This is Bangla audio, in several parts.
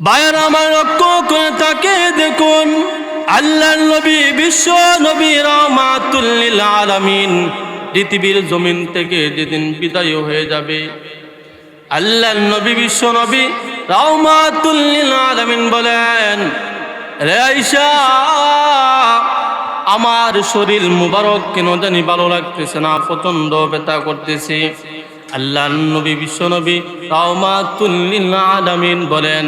বায়ার আমার করে তাকে দেখুন। আল্লাহ নবী, বিশ্ব নবী রহমাতুল্লিল আলামিন। পৃথিবীর জমিন থেকে যেদিন বিদায় হয়ে যাবে আল্লাহ নবী, বিশ্ব নবী রহমাতুল্লিল আলামিন বলেন, রে আমার শরীর মুবারক কেন জানি ভালো লাগতেছে না প্রচণ্ড ব্যথা করতেছে। আল্লাহ নবী, বিশ্ব নবী রহমাতুল্লিল আলামিন বলেন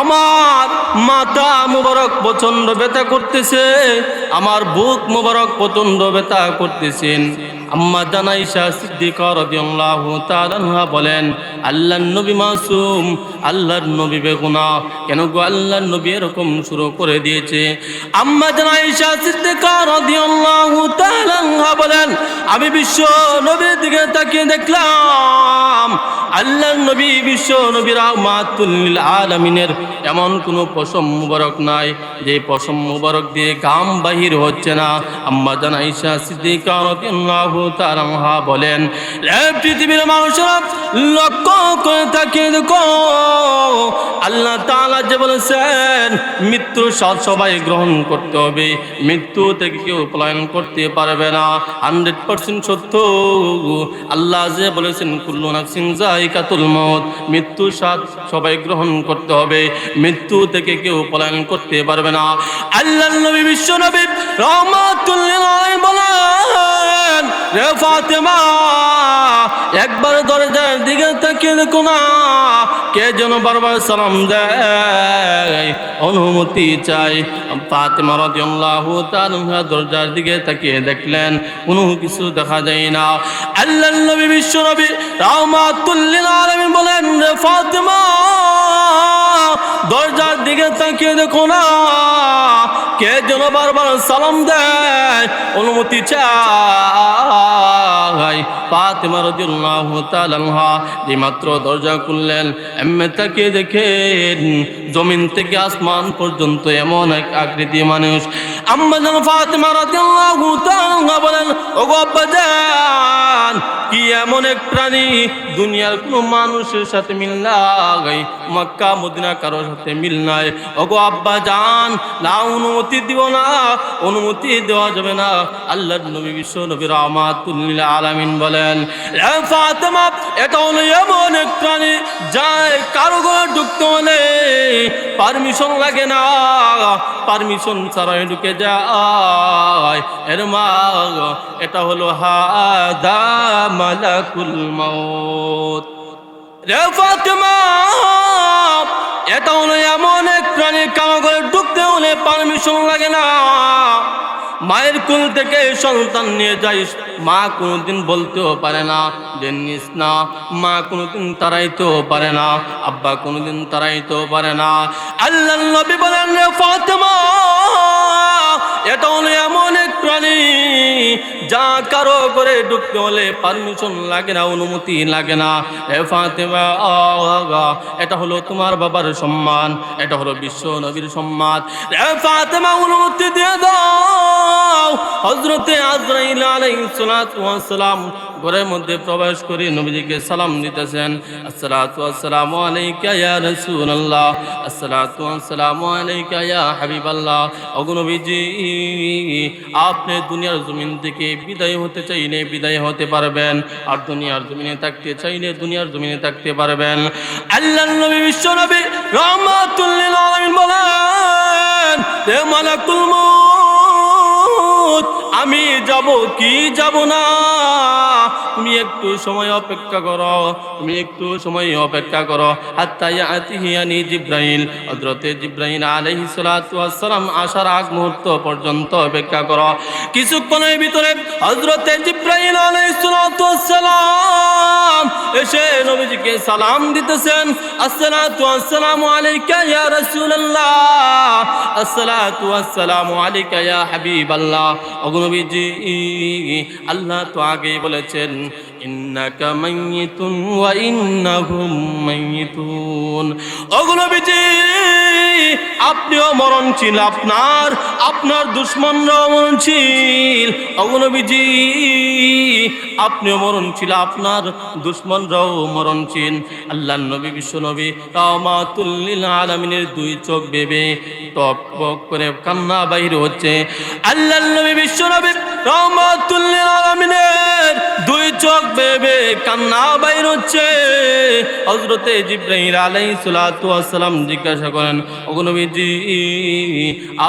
আমার মাথা মুবারক প্রচণ্ড ব্যথা করতেছে, আমার বুক মুবারক প্রচণ্ড ব্যথা করতেছেন। আম্মা জানাইশা সিদ্দিকা রাদিয়াল্লাহু তাআলা বলেন, আল্লাহর নবী মাসুম, আল্লাহর নবী বেগুনা, কেন গো আল্লাহর নবী এরকম শুরু করে দিয়েছে? আম্মা জানাইশা সিদ্দিকা রাদিয়াল্লাহু তাআলা বলেন, আমি বিশ্ব নবীর দিকে তাকিয়ে দেখলাম আল্লাহর নবী, বিশ্ব নবী রাহমাতুল আলামিনের এমন কোনো পশম মুবারক নাই যে পশম মুবারক দিয়ে গাম বাহির হচ্ছে না। আম্মা জান আয়েশা সিদ্দিকা রাদিয়াল্লাহু বলেন পৃথিবীর মানুষরা লক্ষ্য করে দেখো। আল্লাহ তাআলা যে বলেছেন, মৃত্যুর স্বাদ সবাই গ্রহণ করতে হবে। মৃত্যু থেকে কেউ পলায়ন করতে পারবে না। হান্ড্রেড পার্সেন্ট সত্য। আল্লাহ যে বলেছেন, কুল্লু নাফসিন জাইকাতুল মত মৃত্যু স্বাদ সবাই গ্রহণ করতে হবে। মৃত্যু থেকে কেউ পলায়ন করতে পারবে না। আল্লাহ নবী বিশ্ব নবী রহমাতুল লিল আলামিন বলেন রে ফাতেমা, একবার দরজার দিকে তাকিয়ে দেখো না, কে যেন বারবার সালাম দেয়, অনুমতি চাই। ফাতেমা রাদিয়াল্লাহু তাআলা দরজার দিকে তাকিয়ে দেখলেন, কোনো কিছু দেখা যায় না। আল্লাহ নবী বিশ্ব নবী লিল আলামিন বলেন, রে ফাতেমা, দরজার দিকে তাকিয়ে দেখো না কে যেন বারবার সালাম দেয়, অনুমতি চাই। ফাতেমা রাদিয়াল্লাহু তাআলা মাত্র দরজা খুললেন, এমনি তাকে দেখেন জমিন থেকে আসমান পর্যন্ত এমন এক আকৃতি মানুষ। আম্মা যেন ফাতেমা রাদিয়াল্লাহু তাআলা বলেন, ওগো আব্বা জান, কি এমন এক প্রাণী দুনিয়ার কোনো মানুষের সাথে মিল নাই, মক্কা, মদিনা কারোর সাথে মিল নাই। ওগো আব্বা জান, না, অনুমতি দিব না, অনুমতি দেওয়া যাবে না। আল্লাহর নবী বিশ্ব নবী রহমাতুল্লিল আলামিন বলেন ফাতেমা, এটা হলো এমন এক প্রাণী যায় কারও ঘরে ঢুকতে হলে পারমিশন লাগে না। পারমিশন ছাড়াই ঢুকে যায়। এর মা এটা হলো হাদা মালাকুল মউত। রে ফাতেমা, এটা হলো এমন এক প্রাণী কামাগরে ঢুকতে হলে পারমিশন লাগে না। মায়ের কুল থেকে সন্তান নিয়ে যাইস, মা কোনোদিন বলতেও পারে না যে না। মা কোনোদিন তারাইতেও পারে না, আব্বা কোনোদিন তারাইতেও পারে না। আল্লাহ নবী বলেন ফাতেমা, এটা হলো এমন এক প্রাণী যা কারও করে ঢুকতে হলে পারমিশন লাগে না, অনুমতি লাগে না। এ ফাতেমা এটা হলো তোমার বাবার সম্মান, এটা হলো বিশ্ব নবীর সম্মান। এ ফাতেমা, অনুমতি দিয়ে দাও। হজরতে আজরাইল আলাইহিস সালাতু ওয়াস সালাম ঘরের মধ্যে প্রবেশ করে নবীজিকে সালাম দিতেছেন। আসসালামু আলাইকা ইয়া রাসূলুল্লাহ। আসসালামু আলাইকা ইয়া হাবিবাল্লাহ। ওগো নবীজি, আপনি দুনিয়ার জমিন থেকে বিদায় হতে চাইলে বিদায় হতে পারবেন। আর দুনিয়ার জমিনে থাকতে চাইলে দুনিয়ার জমিনে থাকতে পারবেন। আল্লাহ নবী, বিশ্ব নবী রহমাতুল্লিল আলামিন বলেন হে মালাকুল মউত, আমি যাব কি যাব না? তুমি একটু সময় অপেক্ষা করো, তুমি একটু সময় অপেক্ষা করো। হাত্তা ইয়াতিহিয়ানি জিব্রাইল, হযরতে জিব্রাইল ওয়াস সালাম আসার আগ মুহূর্ত পর্যন্ত অপেক্ষা করো। কিছুক্ষণের ভিতরে হযরতে জিব্রাইল আলাইহিস সালাতু ওয়াস সালাম এসে নবীজিকে সালাম দিতেছেন। আসসালাতু আসসালামু আলাইকা ইয়া রাসূলুল্লাহ। আল্লাহ তো আগেই বলেছেন আপনিও মরণশীল, আপনার আপনার দুশ্মনরাও মরণশীল। অগনবীজি আপনিও মরণশীল, আপনার দুশ্মনরাও মরণশীল। আল্লাহ নবী, বিশ্ব নবী রামাতুল্লিল আলমিনের দুই চোখ বেবে টপ টপ করে কান্না বাইরে হচ্ছে। আল্লাহ নবী, বিশ্ব নবী রহমাতুল্লিল আলমিনের দুই চোখ বেবে কান্না বাইর হচ্ছে হজরতে জিব্রাহিম আলাই সালাম জিজ্ঞাসা করেন, ওগো নবীজি,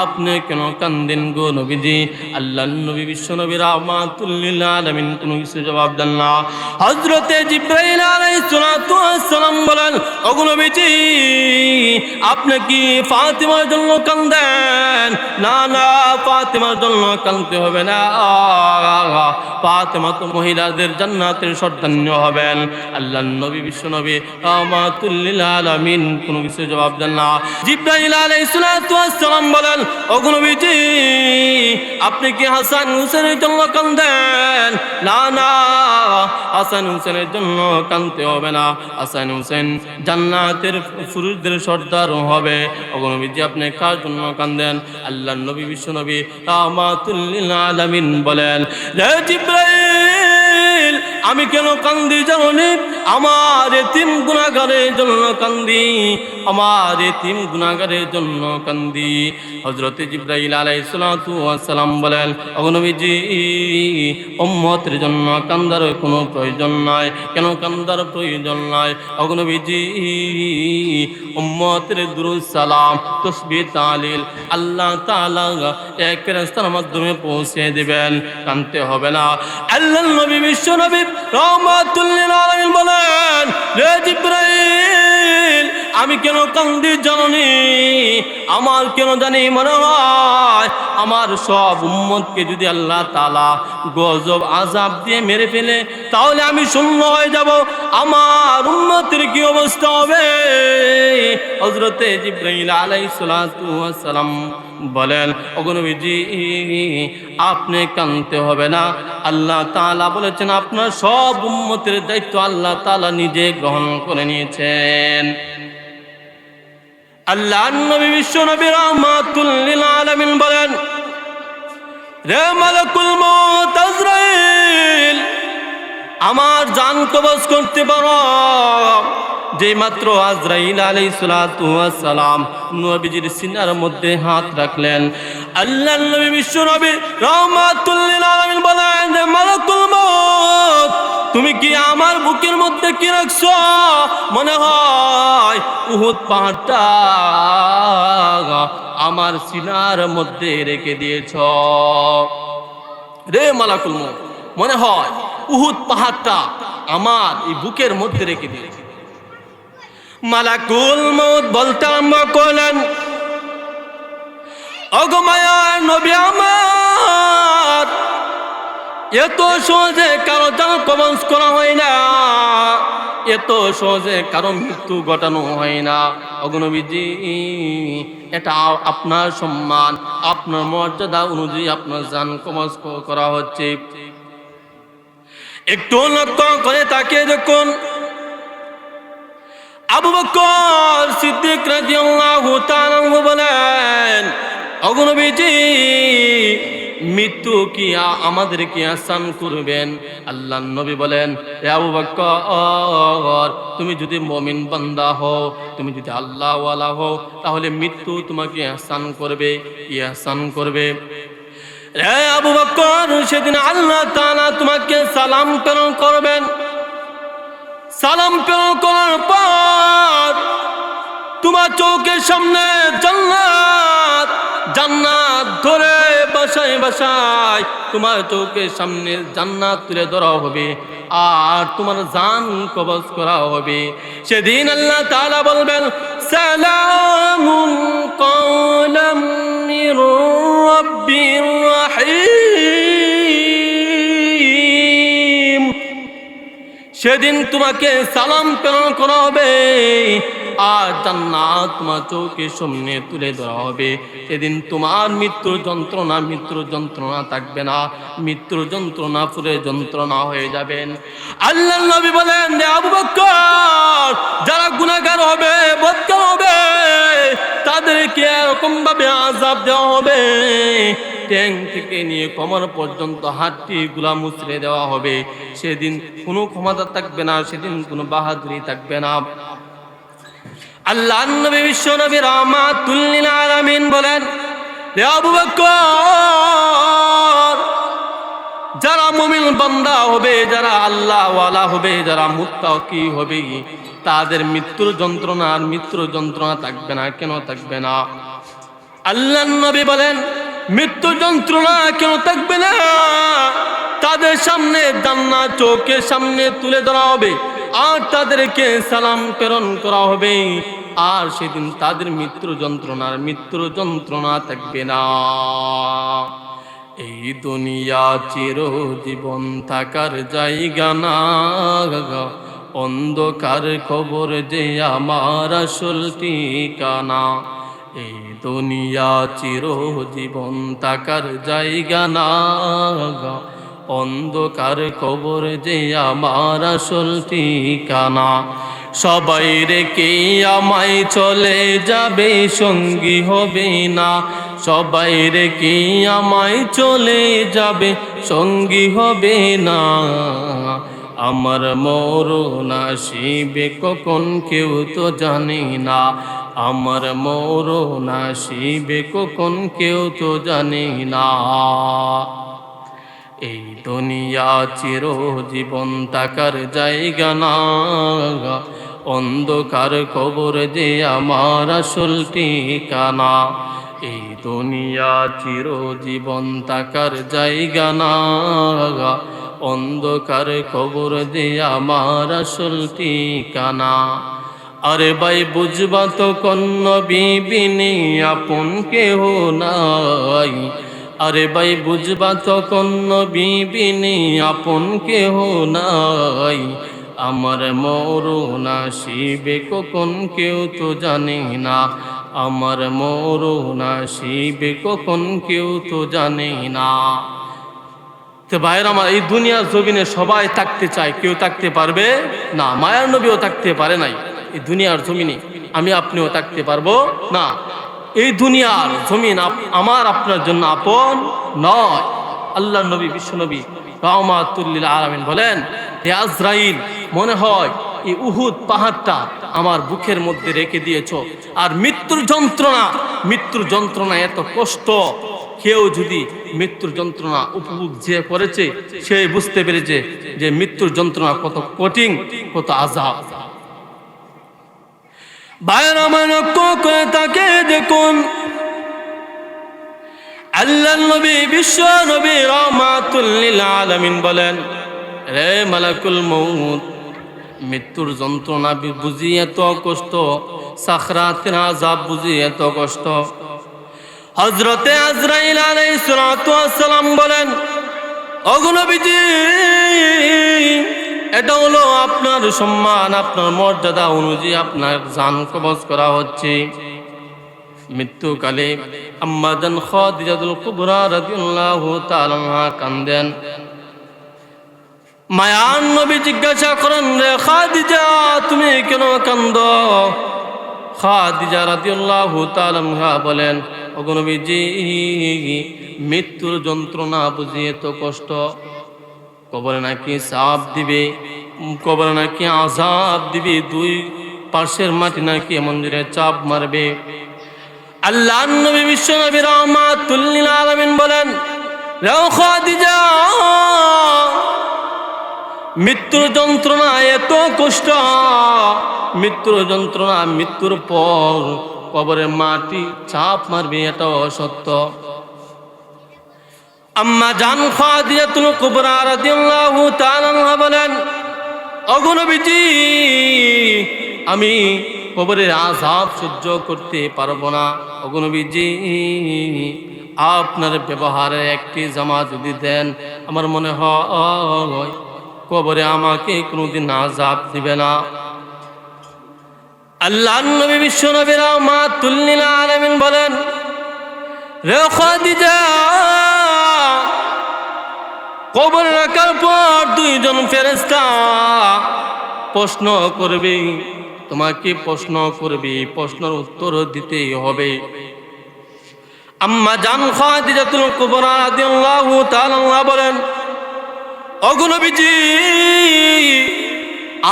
আপনি কেন কান্দেন গো নবীজি? আল্লাহ নবী বিশ্ব নবী রহমাতুল্লিল আলমিন কোনো কিছু জবাব দেন না। হজরতে জিব্রাহিম আলাই সালাম বলেন নবীজি, আপনি কি ফাতিমার জন্য কান্দেন? না না, ফাতিমার জন্য কান্দতে হবে না। ফাতেমা তো মহিলাদের জান্নাতের সর্দান্য হবেন। আল্লাহ নবী বিশ্ব নবী রহমাতুল্লিল আলামিন, কোনো কিছু জবাব দেন না। সালাতু ওয়াসসালাম বলেন ওগো নবীজি, আপনি কি হাসান হুসেনের জন্য কান্দেন না না, হাসান হুসেনের জন্য কান্দতে হবে না। হাসান হুসেন জান্নাতের পুরুষদের সর্দার হবে। ওগো নবীজি, আপনি কার জন্য কান্দেন আল্লাহ নবী বিশ্ব নবী রহমাতুল্লিল আলামিন বলেন রে জিব্রাইল আমি কেন কান্দি জানি আমার এতিম গুণাগারের জন্য কান্দি, আমার এতিম গুণাগারের জন্য কান্দি। হজরত জিব্রাইল আলাইসালাম বলেন অগনবীজি উম্মতের জন্য কান্দার কোনো প্রয়োজন নাই। কেন কান্দার প্রয়োজন নাই? অগনবীজি উম্মতের দুরুদ সালাম তসবি তালিল আল্লাহ তাআলা এক রাস্তার মাধ্যমে পৌঁছে দিবেন। কানতে হবে না। আল্লাহ নবী, বিশ্ব নবী রহমাতুল্লিল আলামিন বলেন রে জিব্রাইল, আমি কেন কান্দি জানি আমার কেন জানি মনে হয়, আমার সব উম্মতকে যদি আল্লাহ তালা গজব আজাব দিয়ে মেরে ফেলে, তাহলে আমি শূন্য হয়ে যাব। আমার উম্মতের কি অবস্থা হবে? হজরতে জিব্রাইল ওয়াস সালাম বলেন অগনবীজি আপনি কানতে হবে না। আল্লাহ তালা বলেছেন, আপনার সব উম্মতের দায়িত্ব আল্লাহ তালা নিজে গ্রহণ করে নিয়েছেন। আল্লাহ নবী বিশ্ব নবী রহমাতুল লিল আলামিন বলেন, রে মালাকুল আজরাইল, আমার জান কবজ করতে পারো। যে মাত্র আজরাইল আলাই সালাম নবীজির সিনার মধ্যে হাত রাখলেন। আল্লাহ নবী বিশ্ব নবী রহমাতুল্লিল আলামিন বলেন যে, মালাকুল মউত, তুমি কি আমার বুকের মধ্যে কি রাখছো? মনে হয় উহুদ পাহাড়টা আমার সিনার মধ্যে রেখে দিয়েছ। রে মালাকুল মউত, মনে হয় উহুদ পাহাড়টা আমার এই বুকের মধ্যে রেখে দিয়েছে। মালাকুল মউত বলতে আরম্ভ করলেন অগমায়া নবী আমার, এত সহজে কারও যেন কবঞ্চ করা হয় না। এত সহজে কারও মৃত্যু ঘটানো হয় না। অগ্নবীজি এটা আপনার সম্মান, আপনার মর্যাদা অনুযায়ী আপনার জান কবচ করা হচ্ছে। একটু লক্ষ্য করে তাকে দেখুন। আবু বকর সিদ্দিক রাদিয়াল্লাহু তাআলা বলেন অগনবীজি মৃত্যু কি আমাদের কি আসান করবেন? আল্লাহ নবী বলেন আবু বকর, তুমি যদি মমিন বান্দা হও, তুমি যদি আল্লাহ ওয়ালা হও, তাহলে মৃত্যু তোমাকে আসান করবে, কি আসান করবে? রে আবু বকর, সেদিন আল্লাহ তাআলা তোমাকে সালাম করবেন। সালাম প্রেরণ করার পর তোমার চৌকের সামনে জান্নাত জান্নাত ধরে বাসায় বাসায় তোমার চৌকের সামনে জান্নাত তুলে ধরা হবে আর তোমার জান কবজ করা হবে। সেদিন আল্লাহ তাআলা বলবেন, সালামুন কওলাম মির রাহিম। সেদিন তোমাকে সালাম প্রেরণ করা হবে। আর জান্নাত তোমার চোখের সামনে তুলে ধরা হবে। সেদিন তোমার মৃত্যুর যন্ত্রণা মৃত্যুর যন্ত্রণা থাকবে না। মৃত্যুর যন্ত্রণা পুরে যন্ত্রণা হয়ে যাবেন আল্লাহ নবী বলেন আবু বকর যারা গুনাহগার হবে, বদকার হবে, তাদেরকে এরকম ভাবে আজাব দেওয়া হবে। ট্যাং থেকে নিয়ে কমর পর্যন্ত হাতটি গুলা মুচড়ে দেওয়া হবে। সেদিন কোনো ক্ষমতা থাকবে না, সেদিন কোনো বাহাদুরি থাকবে না। আল্লাহ নবী, বিশ্ব নবী রহমাতুল্লিল আলামিন বলেন যারা মুমিন বান্দা হবে, যারা আল্লাহ ওয়ালা হবে, যারা মুত্তাকি হবে, তাদের মৃত্যুর যন্ত্রণা আর মৃত্যুর যন্ত্রণা থাকবে না, কেন থাকবে না? আল্লাহ নবী বলেন মৃত্যু যন্ত্রণা কেন থাকবে না? তাদের সামনে দান্না চোখের সামনে তুলে ধরা হবে, আর তাদেরকে সালাম প্রেরণ করা হবে, আর সেদিন তাদের মৃত্যু যন্ত্রণার মৃত্যু যন্ত্রণা থাকবে না। এই দুনিয়া চির জীবন থাকার জায়গা না। অন্ধকার খবর যে আমার আসল ঠিকানা। এই দুনিয়া চির জীবন থাকার জায়গা না অন্ধকার কবর যে আমার আসল ঠিকানা। সবাই রেখে আমায় চলে যাবে সঙ্গী হবে না। সবাই রেখে আমায় চলে যাবে সঙ্গী হবে না। আমার মরণ আসিবে কখন কেউ তো জানি না। আমার মরণ আসিবে কখন কেউ তো জানে না। এই দুনিয়া চির জীবন তাকার জায়গা না। অন্ধকার খবর যে আমার আসল ঠিকানা। এই দুনিয়া চির জীবন তাকার জায়গা না। অন্ধকার খবর যে আমার আসল ঠিকানা। আরে ভাই বুঝবা তো কন্ন বিবিনি আপন কেহ নাই। আরে ভাই বুঝবা তখন বিবিনি আপন কেহ নাই। আমার মরুনা শিবে, কখন কেউ তো জানে না। আমার মরুনা শিবে, কখন কেউ তো জানে না। তো ভাইয়ের আমার এই দুনিয়ার জমিনে সবাই থাকতে চায়, কেউ থাকতে পারবে না? মায়ার নবীও থাকতে পারে নাই। এই দুনিয়ার জমিনে আমি আপনিও থাকতে পারব? না। এই দুনিয়ার জমিন আমার আপনার জন্য আপন নয়। আল্লাহ নবী, বিশ্ব নবী রহমাতুল্লিল আলমিন বলেন, হে আজরাইল, মনে হয় এই উহুদ পাহাড়টা আমার বুকের মধ্যে রেখে দিয়েছ। আর মৃত্যুর যন্ত্রণা মৃত্যুর যন্ত্রণা এত কষ্ট। কেউ যদি মৃত্যুর যন্ত্রণা উপভোগ যে করেছে, সে বুঝতে পেরেছে যে মৃত্যুর যন্ত্রণা কত কঠিন, কত আজাব বাইর আমার করে তাকে দেখুন। আল্লাহ নবী, বিশ্ব নবী রহমাতুল্লিল আলামিন বলেন, রে মালাকুল মৌত মৃত্যুর যন্ত্রণা বুঝি এত কষ্ট, সাখরাতের আজাব বুঝি এত কষ্ট। হজরতে আজরাইল ওয়াস সালাম বলেন অগুনবীজি এটা হলো আপনার সম্মান, আপনার মর্যাদা অনুযায়ী আপনার জান কবজ করা হচ্ছে। মৃত্যুকালে আম্মাদান খাদিজাতুল কুবরা রাদিয়াল্লাহু তাআলা কান্দেন। মায়ান নবী জিজ্ঞাসা করেন, রে খাদিজা, তুমি কেন কান্দ? খাদিজা রাদিয়াল্লাহু তাআলা বলেন, ওগো নবীজি, মৃত্যুর যন্ত্রণা বুঝিয়ে তো কষ্ট। কবরে নাকি সাপ দিবে, কবরে নাকি আজাব দিবে, দুই পাশের মাটি নাকি মন্দিরে চাপ মারবে। আল্লাহ নবী, বিশ্ব নবী রহমাতুল্লিল আলামিন বলেন মৃত্যুর যন্ত্রণা এত কষ্ট, মৃত্যুর যন্ত্রণা মৃত্যুর পর কবরে মাটি চাপ মারবে, এটাও সত্য আম্মা জান খাদিজাতুল কুবরা রাদিয়াল্লাহু তাআলা বলেন অগণবিজি আমি কবরের আযাব সহ্য করতে পারব না। অগণবিজি আপনার ব্যবহারে একটি জামা যদি দেন, আমার মনে হয় কবরে আমাকে কোনোদিন আযাব দিবে না। আল্লাহ নবী বিশ্ব নবীরা মা তুল্লিল আলমিন বলেন, রে খাদিজা কবর রাখার পর দুইজন ফেরেস্তা প্রশ্ন করবে, তোমাকে প্রশ্ন করবে, প্রশ্নের উত্তর দিতেই হবে। আম্মা জান খাদিজাতুল কুবরা রাদিয়াল্লাহু তাআলা বলেন অগুনবীজি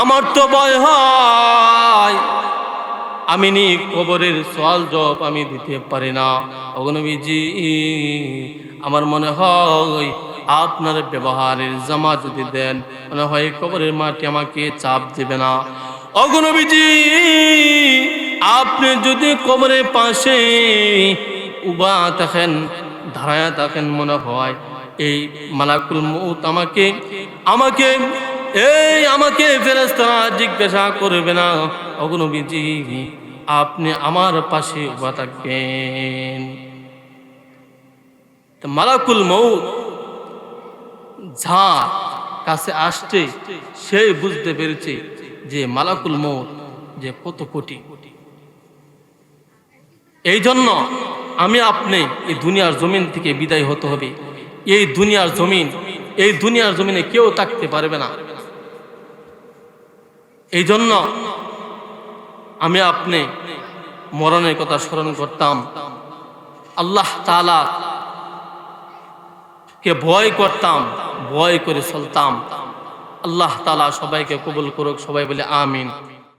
আমার তো ভয় হয়। আমি নি কবরের সওয়াল জবাব আমি দিতে পারি না। অগ্নবীজি আমার মনে হয় আপনার ব্যবহারের জামা যদি দেন, মনে হয় কবরের মাটি আমাকে চাপ দেবে না। অগ্নবীজি আপনি যদি কবরের পাশে উবা থাকেন, ধারায় থাকেন মনে হয়, এই মালাকুল মৌত আমাকে আমাকে, এই আমাকে ফেরেস্তারা জিজ্ঞাসা করবে না। অগ্নবীজি আপনি আমার পাশে উবা থাকবেন। মালাকুল মৌত যার কাছে আসছে, সে বুঝতে পেরেছে যে মালাকুল মৌত যে কত কোটি। এই জন্য আমি আপনি এই দুনিয়ার জমিন থেকে বিদায় হতে হবে। এই দুনিয়ার জমিন, এই দুনিয়ার জমিনে কেউ থাকতে পারবে না। এই জন্য আমি আপনি মরণের কথা স্মরণ করতাম। আল্লাহ তালা কে ভয় করতাম ভয় করে চলতাম। আল্লাহ তালা সবাইকে কবুল করুক সবাই বলে আমিন।